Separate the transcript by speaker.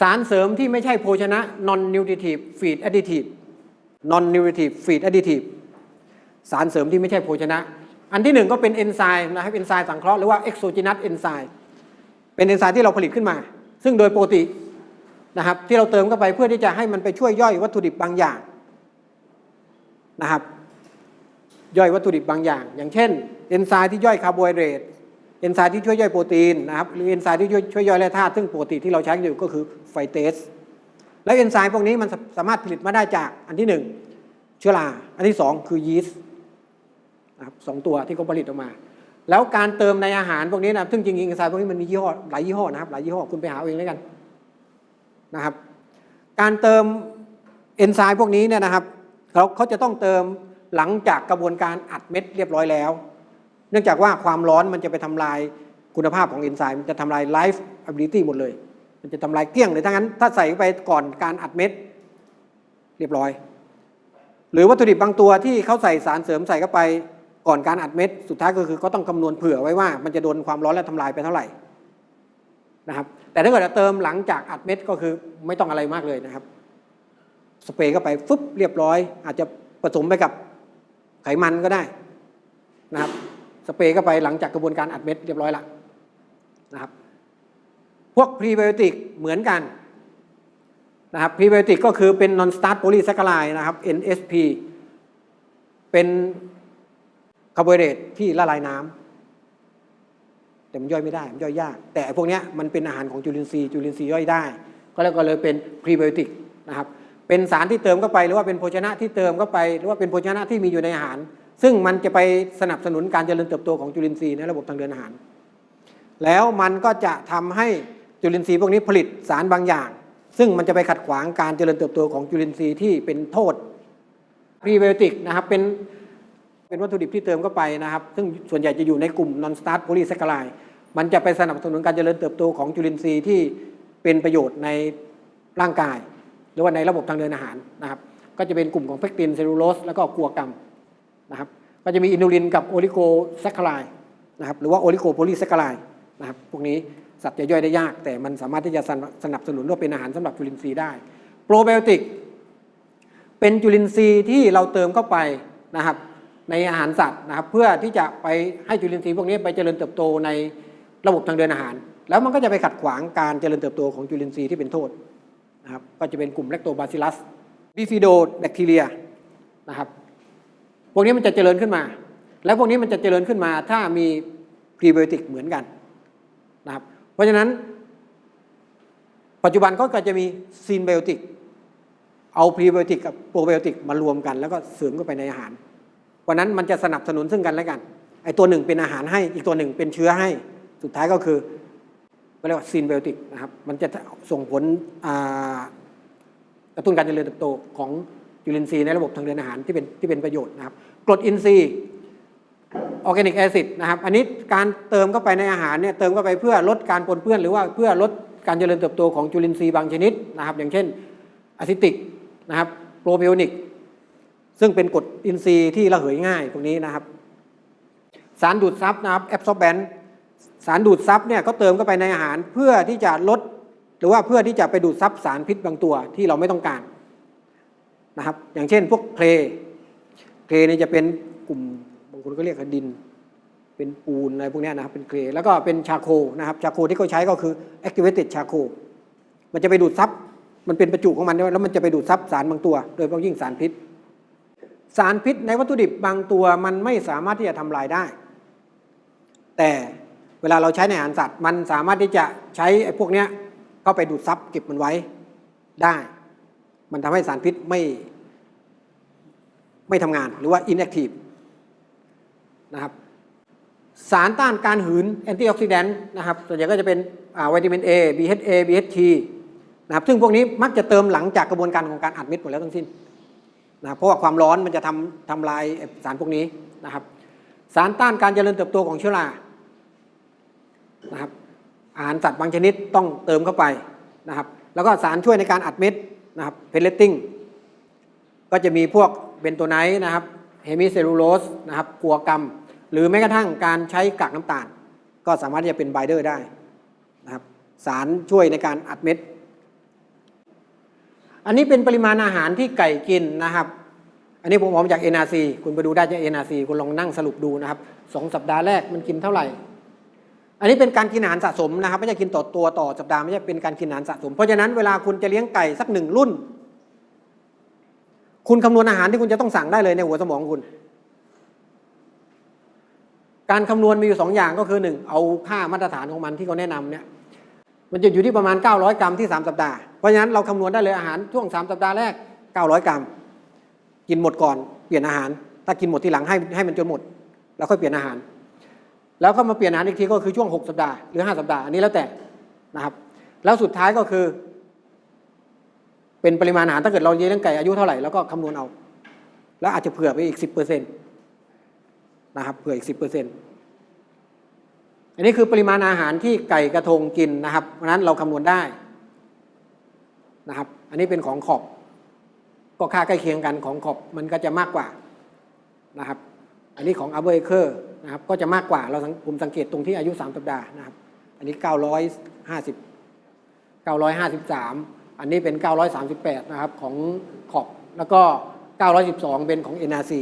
Speaker 1: สารเสริมที่ไม่ใช่โภชนะ non nutritive feed additive non nutritive feed additive สารเสริมที่ไม่ใช่โภชนะ อันที่หนึ่งก็เป็นเอนไซม์นะครับเอนไซม์สังเคราะห์หรือว่า exogenous enzyme เป็นเอนไซม์ที่เราผลิตขึ้นมา ซึ่งโดยปกตินะครับที่เราเติมเข้าไปเพื่อที่จะให้มันไปช่วยย่อยวัตถุดิบบางอย่างนะครับย่อยวัตถุดิบบางอย่าง อย่างเช่น เอนไซม์ที่ย่อยคาร์โบไฮเดรต เอนไซม์ที่ช่วยย่อยโปรตีนนะครับหรือเอนไซม์ที่ช่วยช่วยย่อยแร่ธาตุซึ่งปกติที่เราใช้กันอยู่ก็คือไฟเตสแล้วเอนไซม์พวกนี้มันสามารถผลิตมาได้จากอันที่หนึ่งเชื้อรา อันที่สองคือยีสต์นะครับสองตัวที่เขาผลิตออกมา แล้วการเติมในอาหารพวกนี้นะซึ่งจริงๆเอนไซม์พวกนี้มันมียี่ห้อหลายยี่ห้อนะครับหลายยี่ห้อคุณไปหาเอาเองแล้วกันนะครับ การเติมเอนไซม์พวกนี้เนี่ยนะครับเขาเขาจะต้องเติมหลังจากกระบวนการอัดเม็ดเรียบร้อยแล้ว เนื่องจากว่าความร้อนมันจะไปทำลายคุณภาพของเอนไซม์มันจะทำลายไลฟ์อะบิลิตี้หมดเลย มันจะทำลายเกลี้ยงเลยถ้างั้น ถ้าใส่เข้าไปก่อนการอัดเม็ด เรียบร้อย หรือวัตถุดิบบางตัวที่เขาใส่สารเสริมใส่เข้าไปก่อนการอัดเม็ด สุดท้ายก็คือเขาต้องคำนวณเผื่อไว้ว่า มันจะโดนความร้อนและทำลายไปเท่าไหร่นะครับแต่ถ้าเกิดเติมหลังจากอัดเม็ดก็คือไม่ต้องอะไรมากเลยนะครับ สเปรย์เข้าไปฟึบเรียบร้อย อาจจะผสมไปกับไขมันก็ได้นะครับ สเปรย์เข้าไปหลังจากกระบวนการอัดเม็ดเรียบร้อยละนะครับ พวกพรีไบโอติกเหมือนกันนะครับพรีไบโอติกก็คือเป็น non starch polysaccharide นะครับ NSP เป็นคาร์โบไฮเดรตที่ละลายน้ำแต่มันย่อยไม่ได้ มันย่อยยาก แต่พวกนี้มันเป็นอาหารของจุลินทรีย์จุลินทรีย์ย่อยได้ ก็เลยก็เลยเป็นพรีไบโอติกนะครับเป็นสารที่เติมเข้าไปหรือว่าเป็นโภชนะที่เติมเข้าไป หรือว่าเป็นโภชนะที่มีอยู่ในอาหาร ซึ่งมันจะไปสนับสนุนการเจริญเติบโตของจุลินทรีย์ในระบบทางเดินอาหาร แล้วมันก็จะทำให้จุลินทรีย์พวกนี้ผลิตสารบางอย่าง ซึ่งมันจะไปขัดขวางการเจริญเติบโตของจุลินทรีย์ที่เป็นโทษพรีไบโอติกนะครับเป็นเป็นวัตถุดิบที่เติมเข้าไปนะครับ ซึ่งส่วนใหญ่จะอยู่ในกลุ่ม non starch polysaccharide มันจะไปสนับสนุนการเจริญเติบโตของจุลินทรีย์ที่เป็นประโยชน์ในร่างกาย หรือว่าในระบบทางเดินอาหารนะครับ ก็จะเป็นกลุ่มของเพกตินเซลลูโลสแล้วก็กัวกรรม นะครับก็จะมีอินูลินกับโอลิโกแซคคาไลนะครับหรือว่าโอลิโกโพลีแซคคาไลนะครับพวกนี้สัตว์จะย่อยได้ยาก แต่มันสามารถที่จะสนับสนุนว่าเป็นอาหารสำหรับจุลินทรีย์ได้ โปรไบโอติก เป็นจุลินทรีย์ที่เราเติมเข้าไปนะครับในอาหารสัตว์นะครับเพื่อที่จะไปให้จุลินทรีย์พวกนี้ไปเจริญเติบโตในระบบทางเดินอาหาร แล้วมันก็จะไปขัดขวางการเจริญเติบโตของจุลินทรีย์ที่เป็นโทษนะครับก็จะเป็นกลุ่มแลคโตบาซิลัสบิฟิโดแบคทีเรียนะครับ พวกนี้มันจะเจริญขึ้นมา แล้วพวกนี้มันจะเจริญขึ้นมา ถ้ามีพรีไบโอติกเหมือนกันนะครับ เพราะฉะนั้น ปัจจุบันก็จะมีซีนไบโอติก เอาพรีไบโอติกกับโปรไบโอติกมารวมกัน แล้วก็เสริมเข้าไปในอาหารเพราะนั้นมันจะสนับสนุนซึ่งกันและกัน ไอ้ตัวหนึ่งเป็นอาหารให้ อีกตัวหนึ่งเป็นเชื้อให้ สุดท้ายก็คือเรียกว่าซีนไบโอติกนะครับ มันจะส่งผลกระตุ้นการเจริญเติบโตของ จุลินทรีย์ในระบบทางเดินอาหารที่เป็นที่เป็นประโยชน์นะครับกรดอินทรีย์ออร์แกนิกแอซิดนะครับอันนี้การเติมเข้าไปในอาหารเนี่ยเติมเข้าไปเพื่อลดการปนเปื้อน หรือว่าเพื่อลดการเจริญเติบโตของจุลินทรีย์บางชนิดนะครับ อย่างเช่นอะซิติกนะครับโปรไบโอนิกซึ่งเป็นกรดอินทรีย์ที่ระเหยง่ายพวกนี้นะครับ สารดูดซับนะครับแอบซอร์แบนสารดูดซับเนี่ยก็เติมเข้าไปในอาหารเพื่อที่จะลด หรือว่าเพื่อที่จะไปดูดซับสารพิษบางตัวที่เราไม่ต้องการ นะครับ อย่างเช่นพวกเพลเพลเนี่ยจะเป็นกลุ่มบางคนก็เรียกดิน เป็นปูนอะไรพวกนี้นะครับเป็นเกรแล้วก็เป็นชาโคนะครับชาโคที่เขาใช้ก็คือ activated charcoal มันจะไปดูดซับมันเป็นประจุของมันแล้วมันจะไปดูดซับสารบางตัว โดยเฉพาะยิ่งสารพิษ สารพิษในวัตถุดิบบางตัวมันไม่สามารถที่จะทำลายได้ แต่เวลาเราใช้ในอาหารสัตว์ มันสามารถที่จะใช้ไอ้พวกเนี้ยเข้าไปดูดซับเก็บมันไว้ได้ มันทำให้สารพิษไม่ไม่ทำงานหรือว่า inactive นะครับสารต้านการหืนแอนตี้ออกซิแดนต์นะครับส่วนใหญ่ก็จะเป็นวิตามิน A BHA BHT นะครับซึ่งพวกนี้มักจะเติมหลังจากกระบวนการของการอัดเม็ดหมดแล้วทั้งสิ้นนะครับเพราะว่าความร้อนมันจะทำทำลายสารพวกนี้นะครับ สารต้านการเจริญเติบโตของเชื้อรานะครับอาหารสัตว์บางชนิดต้องเติมเข้าไปนะครับ แล้วก็สารช่วยในการอัดเม็ด นะครับเพลเลตติ้งก็จะมีพวกเบนโตไนท์นะครับเฮมิเซลลูโลสนะครับกัวกรรม หรือแม้กระทั่งการใช้กากน้ำตาล ก็สามารถที่จะเป็นไบเดอร์ได้นะครับสารช่วยในการอัดเม็ด อันนี้เป็นปริมาณอาหารที่ไก่กินนะครับ อันนี้ผมเอามาจาก NRC คุณไปดูได้จาก NRC คุณลองนั่งสรุปดูนะครับสองสัปดาห์แรกมันกินเท่าไหร่ อันนี้เป็นการกินอาหารสะสมนะครับ ไม่ใช่กินต่อตัวต่อสัปดาห์ไม่ใช่เป็นการกินอาหารสะสม เพราะฉะนั้นเวลาคุณจะเลี้ยงไก่สักหนึ่งรุ่น คุณคำนวณอาหารที่คุณจะต้องสั่งได้เลยในหัวสมองคุณ การคำนวณมีอยู่สองอย่างก็คือหนึ่งเอาค่ามาตรฐานของมันที่เขาแนะนำเนี่ยมันจะอยู่ที่ประมาณ 900 กรัมที่ 3 สัปดาห์ เพราะฉะนั้นเราคำนวณได้เลยอาหารช่วง 3 สัปดาห์แรก 900 กรัม กินหมดก่อนเปลี่ยนอาหาร ถ้ากินหมดทีหลังให้ให้มันจนหมด แล้วค่อยเปลี่ยนอาหาร แล้วก็มาเปลี่ยนอาหารอีกทีก็คือช่วง 6 สัปดาห์หรือ 5 สัปดาห์อันนี้แล้วแต่นะครับ แล้วสุดท้ายก็คือ เป็นปริมาณอาหารถ้าเกิดเราเลี้ยงไก่อายุเท่าไหร่แล้วก็คำนวณเอา แล้วอาจจะเผื่อไปอีก 10%นะครับเผื่ออีก 10%อันนี้คือปริมาณอาหารที่ไก่กระทงกินนะครับเพราะฉะนั้นเราคำนวณได้นะครับ อันนี้เป็นของขอบ ก็ค่าใกล้เคียงกันของขอบมันก็จะมากกว่านะครับ อันนี้ของอัลเบอร์เคอร์นะครับก็จะมากกว่าเราสังผมสังเกตตรงที่อายุ 3 สัปดาห์นะครับ อันนี้ 950 953 อันนี้เป็น 938 นะครับของขอบแล้วก็ 912 เป็นของ NRC